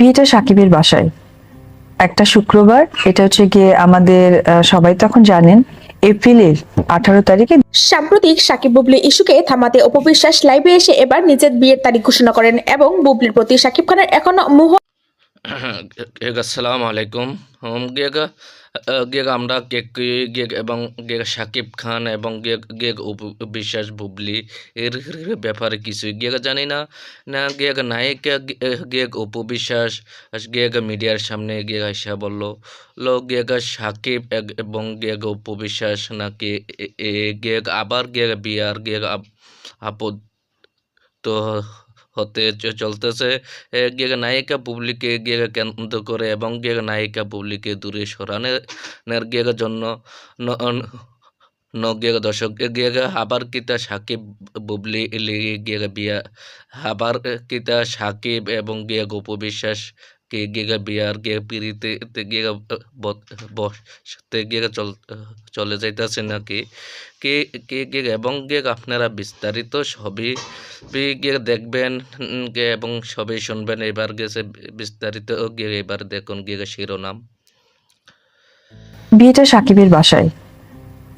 বিয়েটা সাকিবের বাসায়। একটা শুক্রবার, এটা হচ্ছে গিয়ে আমাদের সবাই তখন জানেন, এপ্রিলের আঠারো তারিখে। সাম্প্রতিক সাকিব বুবলি ইস্যুকে থামাতে অপবিশ্বাস লাইভে এসে এবার নিজের বিয়ের তারিখ ঘোষণা করেন এবং বুবলির প্রতি সাকিব খানের এখনও মোহ গেগ আসসালামু আলাইকুম গেগ গেগ আমরা কেক গেগ এবং গেগ শাকিব খান এবং গেগ গেগ বিশ্বাস বুবলি এর ব্যাপারে কিছুই গেগ জানি না না গেগ নায়িকা গেগ অপু বিশ্বাস গেগ মিডিয়ার সামনে গেগ আইসা বলল লো গেগ সাকিব এবং গেগ উপবিশ্বাস বিশ্বাস নাকি গেগ আবার গেগ বিয়ার গেগ আপ- আপদ তো হতে চলতেছে। গিয়ে নায়িকা পুবলিকে গিয়ে কেন্দ্র করে এবং গিয়ে নায়িকা পুবলিকে দূরে সরানোর গিয়ে জন্য ন- ন- ন গিয়ে দর্শক গিয়ে আবার কিতা সাকিব বুবলি গিয়ে বিয়া, হাবার কিতা সাকিব এবং গিয়ে গোপ বিশ্বাস কে গিয়ে বিয়ার গিয়ে পিড়িতে গিয়ে বসতে গিয়ে চল চলে যাইতেছে নাকি কে? কে কে এবং গে আপনারা বিস্তারিত সবই গিয়ে দেখবেন গে এবং সবই শুনবেন। এবার গেছে বিস্তারিত গিয়ে এবার দেখুন গিয়ে শিরোনাম। বিয়েটা সাকিবের বাসায়।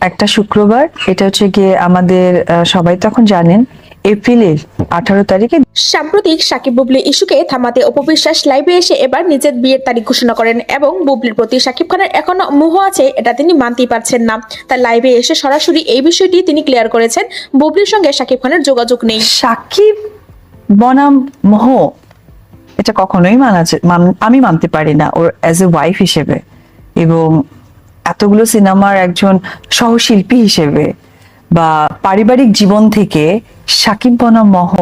একটা শুক্রবার, এটা হচ্ছে গিয়ে আমাদের সবাই তখন জানেন এপ্রিলের আঠারো তারিখে সাম্প্রতিক সাকিব বুবলি ইস্যুকে থামাতে অপবিশ্বাস লাইভে এসে এবার নিজের বিয়ের তারিখ ঘোষণা করেন এবং বুবলির প্রতি সাকিব খানের এখনও মোহ আছে এটা তিনি মানতেই পারছেন না। তার লাইভে এসে সরাসরি এই বিষয়টি তিনি ক্লিয়ার করেছেন বুবলির সঙ্গে সাকিব খানের যোগাযোগ নেই। সাকিব বনাম মোহ এটা কখনোই মানা আমি মানতে পারি না ওর অ্যাজ এ ওয়াইফ হিসেবে এবং এতগুলো সিনেমার একজন সহশিল্পী হিসেবে বা পারিবারিক জীবন থেকে সাকিব বনাম মহ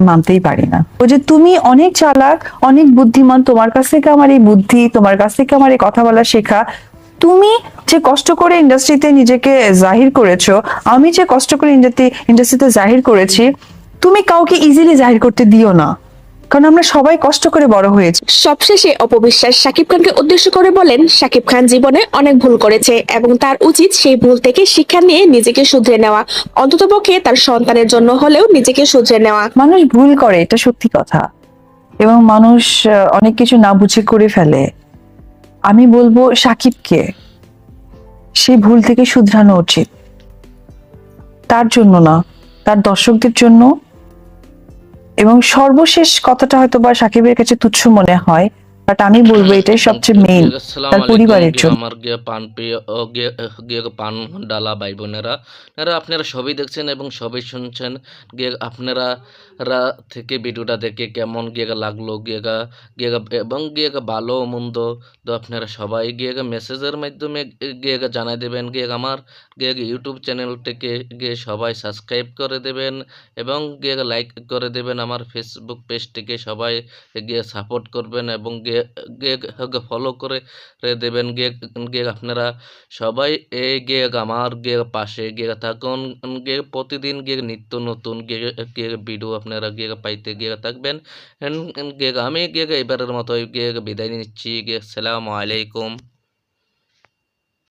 মানতেই পারি না। ও যে তুমি অনেক চালাক, অনেক বুদ্ধিমান, তোমার কাছ থেকে আমার এই বুদ্ধি, তোমার কাছ থেকে আমার এই কথা বলা শেখা, তুমি যে কষ্ট করে ইন্ডাস্ট্রিতে নিজেকে জাহির করেছ, আমি যে কষ্ট করে ইন্ডাস্ট্রিতে জাহির করেছি, তুমি কাউকে ইজিলি জাহির করতে দিও না। কারণ আমরা সবাই কষ্ট করে বড় হয়েছি। সবশেষে অপবিশ্বাস সাকিব খানকে উদ্দেশ্য করে বলেন সাকিব খান জীবনে অনেক ভুল করেছে এবং তার উচিত সেই ভুল থেকে শিক্ষা নিয়ে নিজেকে শুধরে নেওয়া। অন্ততপক্ষে তার সন্তানের জন্য হলেও নিজেকে শুধরে নেওয়া। মানুষ ভুল করে এটা সত্যি কথা। এবং মানুষ অনেক কিছু না বুঝে করে ফেলে। আমি বলব সাকিবকে সেই ভুল থেকে শুধরানো উচিত। তার জন্য না তার দর্শকদের জন্য এবং সর্বশেষ কথাটা হয়তো বা সাকিবের কাছে তুচ্ছ মনে হয়। বাট আমি বলব এটাই সবচেয়ে মেইন তার পরিবারের জন্য। আমার পান গিয়ে পান ডালা ভাই বোনেরা এরা আপনারা সবই দেখছেন এবং সবই শুনছেন। গিয়ে আপনারা রা থেকে ভিডিওটা দেখে কেমন গিয়ে লাগল গিয়ে গা গিয়ে এবং গিয়ে গা ভালো মন্দ তো আপনারা সবাই গিয়ে গা মেসেজের মাধ্যমে গিয়ে গা জানাই দেবেন। গিয়ে আমার গিয়ে ইউটিউব চ্যানেলটিকে গিয়ে সবাই সাবস্ক্রাইব করে দেবেন এবং গিয়ে গা লাইক করে দেবেন। আমার ফেসবুক পেজটিকে সবাই গিয়ে সাপোর্ট করবেন এবং গিয়ে গিয়ে ফলো করে দেবেন। গিয়ে গেগ আপনারা সবাই এই গেগ আমার গিয়ে পাশে গিয়ে থাকুন। গিয়ে প্রতিদিন গিয়ে নিত্য নতুন গিয়ে গেগ ভিডিও আপনারা গিয়ে পাইতে গিয়ে থাকবেন। গেগ আমি গিয়ে এবারের মতো গেগ বিদায় নিচ্ছি। গিয়ে সালামু আলাইকুম।